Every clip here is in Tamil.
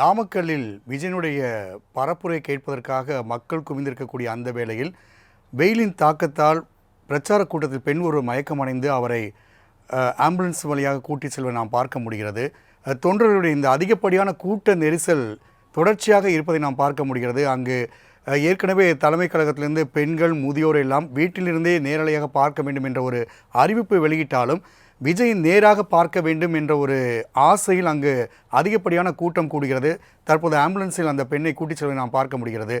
நாமக்கல்லில் விஜயனுடைய பரப்புரை கேட்பதற்காக மக்கள் குவிந்திருக்கக்கூடிய அந்த வேளையில் வெயிலின் தாக்கத்தால் பிரச்சார கூட்டத்தில் பெண் ஒரு மயக்கமடைந்து அவரை ஆம்புலன்ஸ் வழியாக கூட்டி செல்வதை நாம் பார்க்க முடிகிறது. தொண்டர்களுடைய இந்த அதிகப்படியான கூட்ட நெரிசல் தொடர்ச்சியாக இருப்பதை நாம் பார்க்க முடிகிறது. அங்கு ஏற்கனவே தலைமை கழகத்திலிருந்து பெண்கள் முதியோர் எல்லாம் வீட்டிலிருந்தே நேரலையாக பார்க்க வேண்டும் என்ற ஒரு அறிவிப்பு வெளியிட்டாலும் விஜய் நேராக பார்க்க வேண்டும் என்ற ஒரு ஆசையில் அங்கு அதிகப்படியான கூட்டம் கூடுகிறது. தற்போது ஆம்புலன்ஸில் அந்த பெண்ணை கூட்டிச் செல்வதை நாம் பார்க்க முடிகிறது.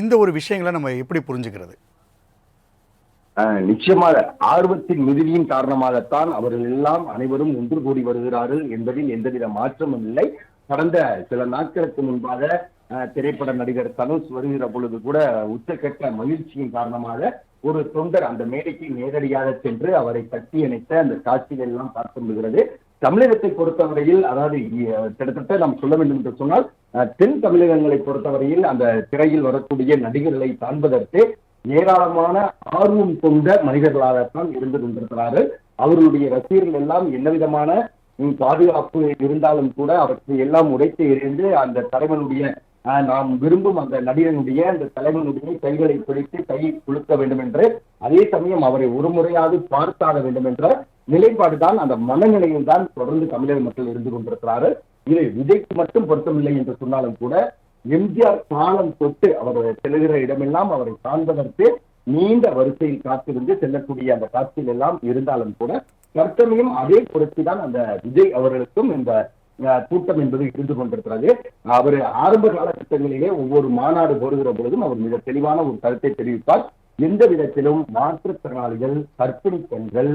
இந்த ஒரு விஷயங்களை நம்ம எப்படி புரிஞ்சுக்கிறது? நிச்சயமாக ஆர்வத்தின் மிகுதியின் காரணமாகத்தான் அவர்கள் எல்லாம் அனைவரும் ஒன்று கூடி வருகிறார்கள் என்பதில் எந்தவித மாற்றமும் இல்லை. கடந்த சில நாட்களுக்கு முன்பாக திரைப்பட நடிகர் தனுஷ் வருகிற பொழுது கூட உச்சக்கட்ட மகிழ்ச்சியின் காரணமாக ஒரு தொண்டர் அந்த மேடைக்கு நேரடியாக சென்று அவரை கட்டி இணைத்த அந்த காட்சிகள் எல்லாம் பார்க்க முடிகிறது. தமிழகத்தை பொறுத்தவரையில் அதாவது கிட்டத்தட்ட நாம் சொல்ல வேண்டும் என்று சொன்னால் தென் தமிழகங்களை பொறுத்தவரையில் அந்த திரையில் வரக்கூடிய நடிகர்களை காண்பதற்கு ஏராளமான ஆர்வம் கொண்ட மனிதர்களாகத்தான் இருந்து கொண்டிருக்கிறார்கள். அவர்களுடைய ரசிகர்கள் எல்லாம் என்ன விதமான பாதுகாப்பு இருந்தாலும் கூட அவற்றை எல்லாம் உடைத்து எறிந்து அந்த தலைவனுடைய நாம் விரும்பும் அந்த நடிகனுடைய அந்த தலைவனுடைய கைகளை பிடித்து கை குலுக்க வேண்டும் என்று அதே சமயம் அவரை ஒரு முறையாவது பார்த்தாக வேண்டும் என்ற நிலைப்பாடுதான் அந்த மனநிலையில் தான் தொடர்ந்து தமிழக மக்கள் இருந்து கொண்டிருக்கிறாரு. இது விஜய்க்கு மட்டும் பொருத்தமில்லை என்று சொன்னாலும் கூட எம்ஜிஆர் காலம் தொட்டு அவர் செல்கிற இடமெல்லாம் அவரை காண்பதற்கு நீண்ட வரிசையில் காத்திருந்து செல்லக்கூடிய அந்த காட்சிகள் எல்லாம் இருந்தாலும் கூட தற்சமயம் அதே பொருத்தி தான் அந்த விஜய் அவர்களுக்கும் இந்த கூட்டம் என்பது இருந்து கொண்டிருக்கிறது. அவர் ஆரம்ப காலகட்டங்களிலே ஒவ்வொரு மாநாடு போடுகிற பொழுதும் அவர் மிக தெளிவான ஒரு கருத்தை தெரிவிப்பார். எந்த விதத்திலும் மாற்றுத்திறனாளிகள் கற்பிணி பெண்கள்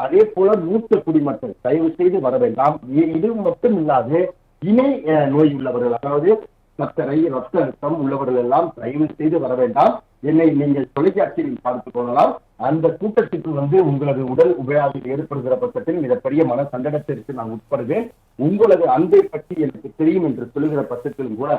அதே போல மூத்த குடிமக்கள் தயவு செய்து வர வேண்டாம் இது மட்டும் இல்லாது இணை அஹ், நோய் உள்ளவர்கள் அதாவது சர்க்கரை ரத்த அழுத்தம் உள்ளவர்கள் எல்லாம் தயவு செய்து வர வேண்டாம். என்னை நீங்கள் தொலைக்காட்சியில் பார்த்துக் கொள்ளலாம். அந்த கூட்டத்திற்கு வந்து உங்களது உடல் உபயோகத்தில் ஏற்படுகிற பட்சத்தில் மிகப்பெரிய மன சங்கடத்திற்கு நான் உட்படுவேன். உங்களது அன்பை பற்றி எனக்கு தெரியும் என்று சொல்லுகிற பட்சத்திலும் கூட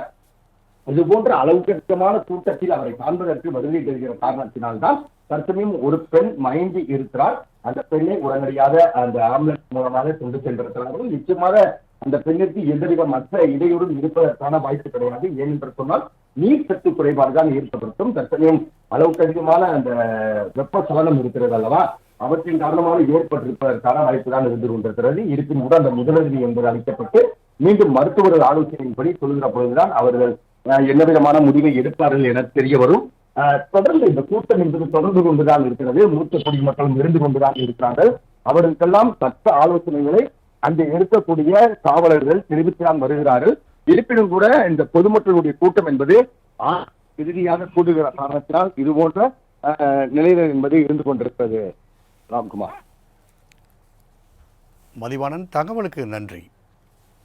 இது போன்ற அளவுக்கமான கூட்டத்தில் அவரை காண்பதற்கு வருகை தருகிற காரணத்தினால்தான் தற்சமயம் ஒரு பெண் மயங்கி இருக்கிறார் அந்த பெண்ணை உடனடியாக அந்த ஆம்புலன்ஸ் மூலமாக கொண்டு சென்றிருக்கிறார்கள் நிச்சயமாக அந்த பெண்ணிற்கு எந்தவித மற்ற இடையூறும் இருப்பதற்கான வாய்ப்பு கிடையாது. ஏனென்று சொன்னால் நீர் சத்து குறைபாடு தான் ஏற்படுத்தும். தற்சமயம் அளவுக்கு அதிகமான அந்த வெப்ப சலனம் இருக்கிறது அல்லவா? அவற்றின் காரணமாக ஏற்பட்டிருப்பதற்கான வாய்ப்பு தான் இருந்து கொண்டிருக்கிறது இருப்பினும் கூட அந்த முதலுதவி என்பது அளிக்கப்பட்டு மீண்டும் மருத்துவர்கள் ஆலோசனையின்படி சொல்கிற பொழுதுதான் அவர்கள் என்ன விதமான முடிவை எடுப்பார்கள் என தெரிய வரும். தொடர்ந்து இந்த கூட்டம் என்பது தொடர்ந்து கொண்டுதான் இருக்கிறது. மூத்த குடிமக்களும் இருந்து கொண்டுதான் இருக்கிறார்கள். அவர்களுக்கெல்லாம் தக்க ஆலோசனைகளை அங்கே இருக்கக்கூடிய காவலர்கள் தெரிவித்துதான் வருகிறார்கள். இருப்பினும் கூட இந்த பொதுமக்களுடைய கூட்டம் என்பது இறுதியாக கூடுகிற காரணத்தினால் இது போன்ற அஹ், என்பது இருந்து கொண்டிருக்கிறது ராம்குமார். மதிவாணன் தகவலுக்கு நன்றி.